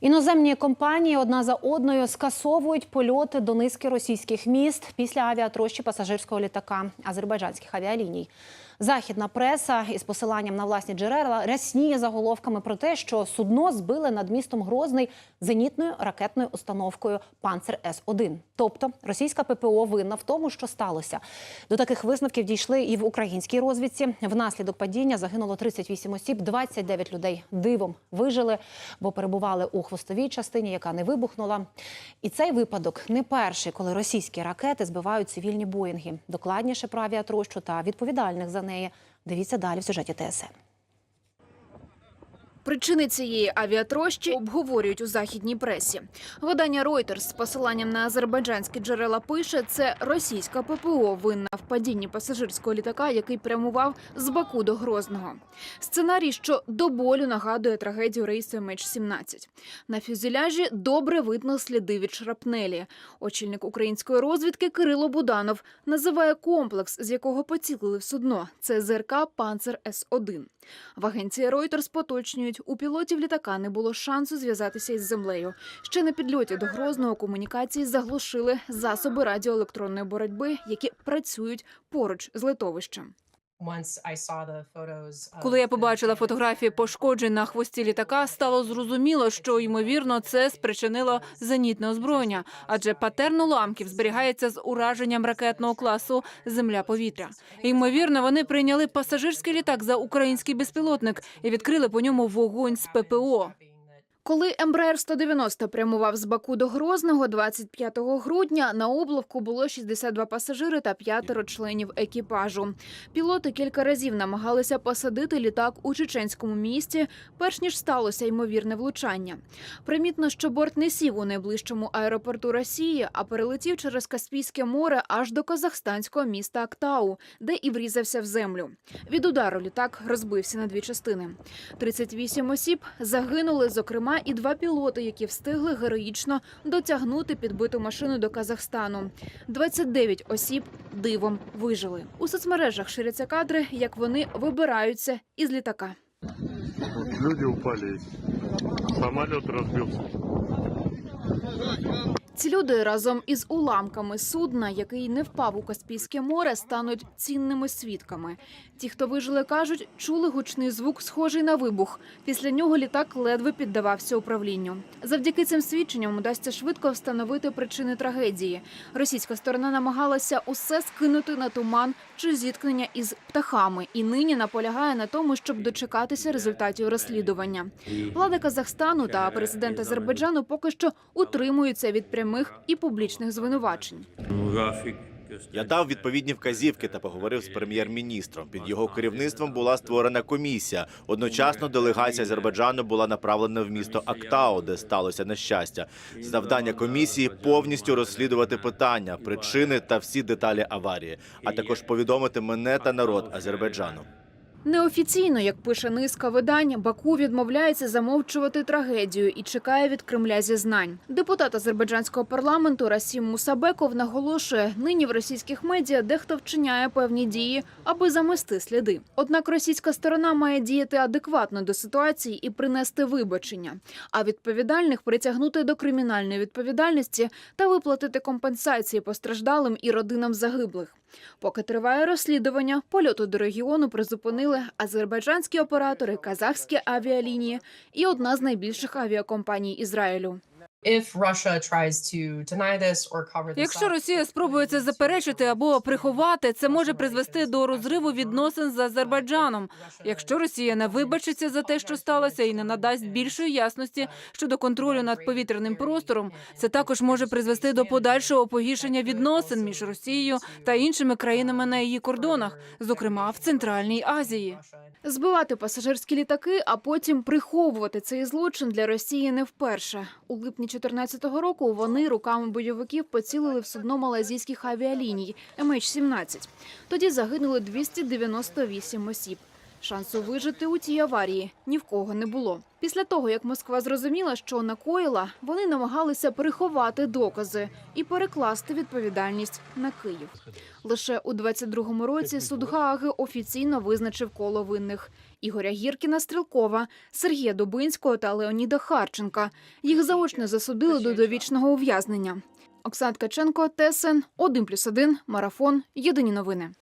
Іноземні компанії одна за одною скасовують польоти до низки російських міст після авіатрощі пасажирського літака азербайджанських авіаліній. Західна преса із посиланням на власні джерела рясніє заголовками про те, що судно збили над містом Грозний зенітною ракетною установкою Панцер С 1 Тобто російська ППО винна в тому, що сталося. До таких висновків дійшли і в українській розвідці. Внаслідок падіння загинуло 38 осіб, 29 людей дивом вижили, бо перебували у хвостовій частині, яка не вибухнула. І цей випадок не перший, коли російські ракети збивають цивільні боїнги. Докладніше про авіатрощу та відповідальних за неї. Дивіться далі в сюжеті ТСН. Причини цієї авіатрощі обговорюють у західній пресі. Видання Reuters з посиланням на азербайджанські джерела пише, це російська ППО винна в падінні пасажирського літака, який прямував з Баку до Грозного. Сценарій, що до болю нагадує трагедію рейсу MH17. На фюзеляжі добре видно сліди від шрапнелі. Очільник української розвідки Кирило Буданов називає комплекс, з якого поцілили в судно. Це ЗРК Панцер С 1 В агенції Reuters поточнюють, у пілотів літака не було шансу зв'язатися із землею. Ще на підльоті до Грозного комунікації заглушили засоби радіоелектронної боротьби, які працюють поруч з литовищем. Коли я побачила фотографії пошкоджень на хвості літака, стало зрозуміло, що ймовірно це спричинило зенітне озброєння, адже патерн уламків зберігається з ураженням ракетного класу Земля-повітря. Ймовірно, вони прийняли пасажирський літак за український безпілотник і відкрили по ньому вогонь з ППО. Коли Ембраєр 190 прямував з Баку до Грозного 25 грудня, на облавку було 62 пасажири та п'ятеро членів екіпажу. Пілоти кілька разів намагалися посадити літак у чеченському місті, перш ніж сталося ймовірне влучання. Примітно, що борт не сів у найближчому аеропорту Росії, а перелетів через Каспійське море аж до казахстанського міста Актау, де і врізався в землю. Від удару літак розбився на дві частини. 38 осіб загинули, зокрема, і два пілоти, які встигли героїчно дотягнути підбиту машину до Казахстану. 29 осіб дивом вижили. У соцмережах ширяться кадри, як вони вибираються із літака. Люди упали. Самоліт разбился. Ці люди разом із уламками судна, який не впав у Каспійське море, стануть цінними свідками. Ті, хто вижили, кажуть, чули гучний звук, схожий на вибух. Після нього літак ледве піддавався управлінню. Завдяки цим свідченням удасться швидко встановити причини трагедії. Російська сторона намагалася усе скинути на туман чи зіткнення із птахами, і нині наполягає на тому, щоб дочекатися результатів розслідування. Влада Казахстану та президент Азербайджану поки що утримуються від прямих і публічних звинувачень. Я дав відповідні вказівки та поговорив з прем'єр-міністром. Під його керівництвом була створена комісія. Одночасно делегація Азербайджану була направлена в місто Актау, де сталося нещастя. Завдання комісії повністю розслідувати питання, причини та всі деталі аварії, а також повідомити мене та народ Азербайджану. Неофіційно, як пише низка видань, Баку відмовляється замовчувати трагедію і чекає від Кремля зізнань. Депутат азербайджанського парламенту Расім Мусабеков наголошує, нині в російських медіа дехто вчиняє певні дії, аби замести сліди. Однак російська сторона має діяти адекватно до ситуації і принести вибачення, а відповідальних притягнути до кримінальної відповідальності та виплатити компенсації постраждалим і родинам загиблих. Поки триває розслідування, польоту до регіону призупинили азербайджанські оператори, казахські авіалінії і одна з найбільших авіакомпаній Ізраїлю. Якщо Росія спробує це заперечити або приховати, це може призвести до розриву відносин з Азербайджаном. Якщо Росія не вибачиться за те, що сталося, і не надасть більшої ясності щодо контролю над повітряним простором, це також може призвести до подальшого погіршення відносин між Росією та іншими країнами на її кордонах, зокрема в Центральній Азії. Збивати пасажирські літаки, а потім приховувати цей злочин для Росії не вперше. У липні 2014 року вони руками бойовиків поцілили в судно малазійських авіаліній MH17. Тоді загинули 298 осіб. Шансу вижити у цій аварії ні в кого не було. Після того, як Москва зрозуміла, що накоїла, вони намагалися приховати докази і перекласти відповідальність на Київ. Лише у 22-му році суд Гааги офіційно визначив коло винних Ігоря Гіркіна Стрілкова, Сергія Дубинського та Леоніда Харченка. Їх заочно засудили до довічного ув'язнення. Оксана Ткаченко, ТСН, 1+,1, Марафон, Єдині новини.